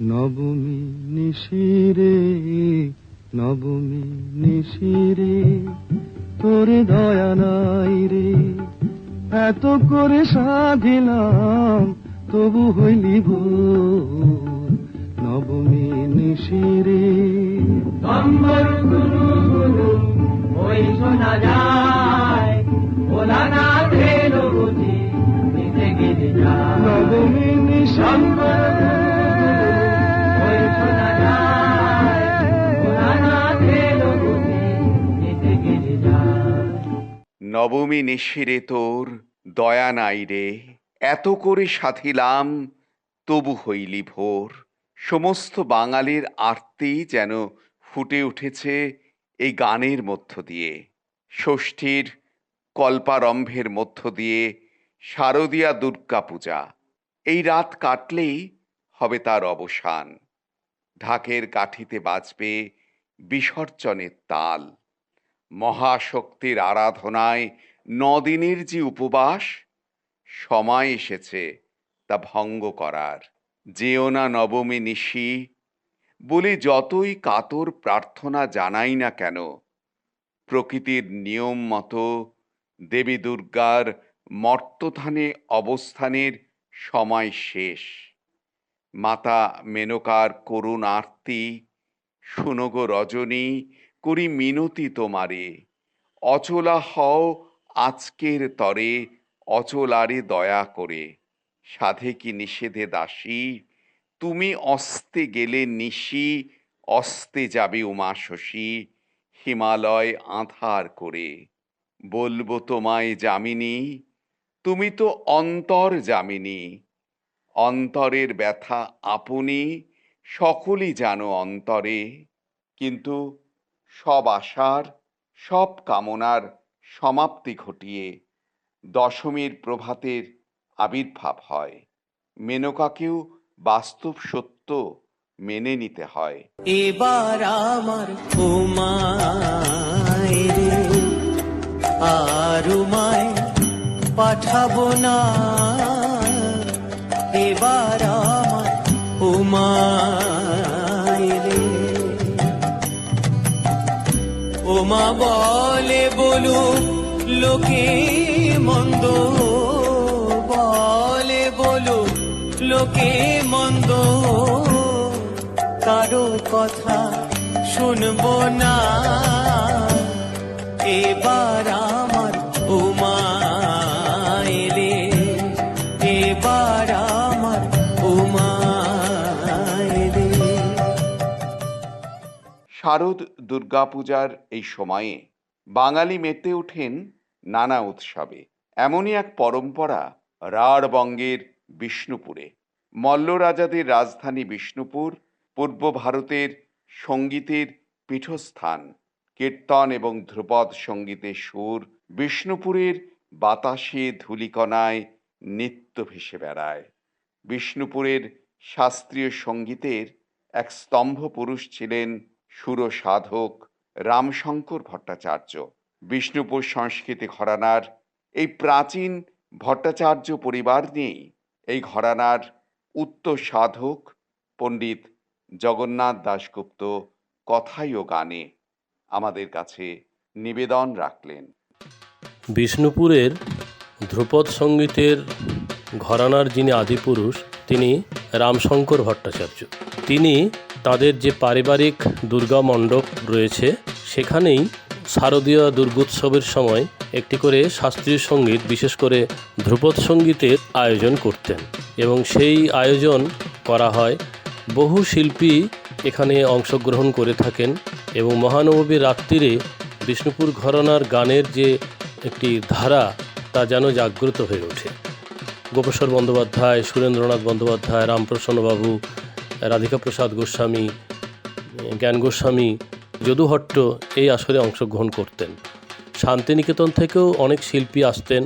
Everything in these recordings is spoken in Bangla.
নবমী নিশিরে নবমী নিশিরে, তোর দয়া নাই রে। এত করে সাধিলাম, তবু হইলি নবমী নিশিরে। ওই শোনা যায়, ওলা না নবমী নিশিরে তোর দয়া নাই রে। এত করে সাথিলাম, তবু হইলি ভোর। সমস্ত বাঙালির আরতি যেন ফুটে উঠেছে এই গানের মধ্য দিয়ে। ষষ্ঠীর কল্পারম্ভের মধ্য দিয়ে শারদীয়া দুর্গা পূজা। এই রাত কাটলেই হবে তার অবসান। ঢাকের কাঠিতে বাজবে বিসর্জনের তাল। মহাশক্তির আরাধনায় নদিনের যে উপবাস, সময় এসেছে তা ভঙ্গ করার। যেও না নবমী নিশি। বলে যতই কাতর প্রার্থনা জানাই না কেন, প্রকৃতির নিয়ম মতো দেবী দুর্গার মর্তধানে অবস্থানের সময় শেষ। মাতা মেনকার করুণ আরতি শুনগো রজনী করি মিনতি তোমারে। অচলা হও আজকের তরে, অচলারে দয়া করে। সাধে কি নিষেধে দাসী? তুমি অস্তে গেলে নিশি, অস্তে যাবে উমা শশী। হিমালয় আধার করে। বলব তোমায় যামিনী, তুমি তো অন্তর যামিনী। অন্তরের ব্যথা আপনি, সকলই জানো অন্তরে। কিন্তু সব আশার, সব কামনার সমাপ্তি ঘটিয়ে দশমীর প্রভাতের আবির্ভাব হয়। মেনকাকেও বাস্তব সত্য মেনে নিতে হয়। এবার আমার উমায় রে, আর উমায় পাঠাবো না। এবার ওমা বলে বলু লোকে মন্দ বলে বলু লোকে মন্দ কারও কথা শুনব না। এবার শারদ দুর্গাপূজার এই সময়ে বাঙালি মেতে ওঠেন নানা উৎসবে। এমনই এক পরম্পরা রাঢ়বঙ্গের বিষ্ণুপুরে। মল্ল রাজাদের রাজধানী বিষ্ণুপুর, পূর্ব ভারতের সঙ্গীতের পীঠস্থান, কীর্তন এবং ধ্রুপদ সঙ্গীতের সুর বিষ্ণুপুরের বাতাসে ধূলিকণায় নিত্য ভেসে বেড়ায়। বিষ্ণুপুরের শাস্ত্রীয় সঙ্গীতের এক স্তম্ভ পুরুষ ছিলেন সুর সাধক রামশঙ্কর ভট্টাচার্য। বিষ্ণুপুর সংস্কৃতি ঘরানার এই প্রাচীন ভট্টাচার্য পরিবার নিয়েই এই ঘরানার উত্তর সাধক পণ্ডিত জগন্নাথ দাশগুপ্ত কথাই ও গানে আমাদের কাছে নিবেদন রাখলেন। বিষ্ণুপুরের ধ্রুপদ সঙ্গীতের ঘরানার যিনি আদিপুরুষ, তিনি রামশঙ্কর ভট্টাচার্য। তিনি তাদের যে পারিবারিক দুর্গা মণ্ডপ রয়েছে, সেখানেই শারদীয় দুর্গোৎসবের সময় একটি করে শাস্ত্রীয় সংগীত, বিশেষ করে ধ্রুপদ সঙ্গীতের আয়োজন করতেন এবং সেই আয়োজন করা হয়। বহু শিল্পী এখানে অংশগ্রহণ করে থাকেন এবং মহানবমীর রাত্রিরে বিষ্ণুপুর ঘরনার গানের যে একটি ধারা, তা যেন জাগ্রত হয়ে ওঠে। গোপেশ্বর বন্দ্যোপাধ্যায়, সুরেন্দ্রনাথ বন্দ্যোপাধ্যায়, রামপ্রসন্নবাবু রাধিকা প্রসাদ গোস্বামী, জ্ঞান গোস্বামী, যদুহট্ট এই আসরে অংশগ্রহণ করতেন। শান্তিনিকেতন থেকেও অনেক শিল্পী আসতেন,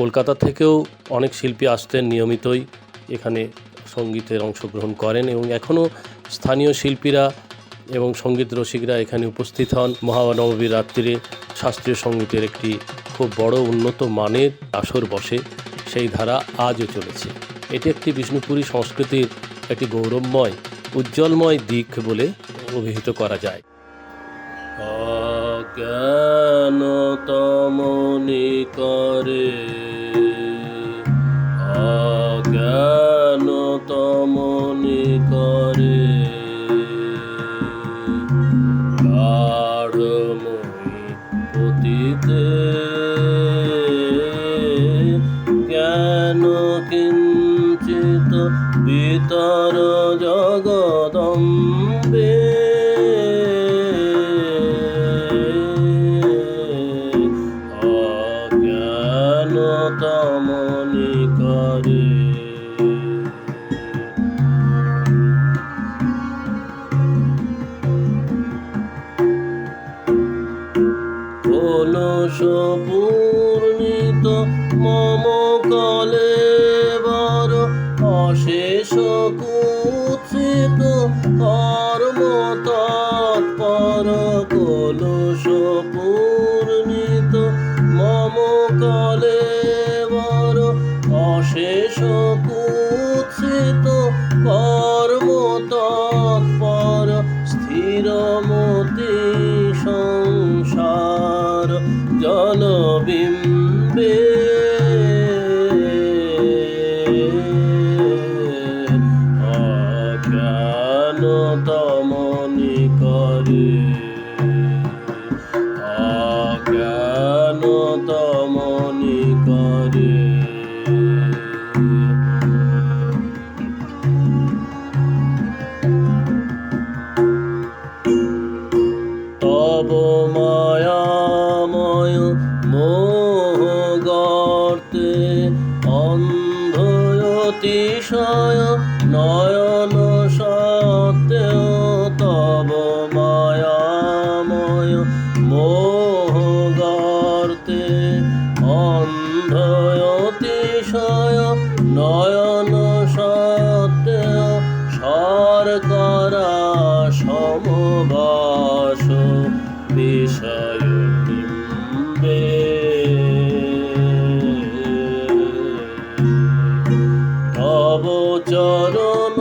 কলকাতা থেকেও অনেক শিল্পী আসতেন নিয়মিতই এখানে সঙ্গীতের অংশগ্রহণ করেন এবং এখনও স্থানীয় শিল্পীরা এবং সংগীত রসিকরা এখানে উপস্থিত হন। মহানবমীর রাত্রিরে শাস্ত্রীয় সঙ্গীতের একটি খুব বড় উন্নত মানের আসর বসে, সেই ধারা আজও চলেছে। এটি একটি বিষ্ণুপুরী সংস্কৃতির একটি গৌরবময়, উজ্জ্বলময় দিক বলে অভিহিত করা যায়। অজ্ঞান তমনি করে অজ্ঞান জগদম্বে অজ্ঞান তমনি করে। কলস পূর্ণিত মম কলে কুৎসিত কর্ম তৎপর কলস পূর্ণিত। মম কলে বর অশেষ কুৎসিত। কর্ম তৎপর স্থিরমতি সংসার। জলবিম্বে তমনি করে। তব মায়াময় মোহ গর্তে নয়ন সত্য নয়ন সত্য শর্করা সমবাস বিষয় তব চরণ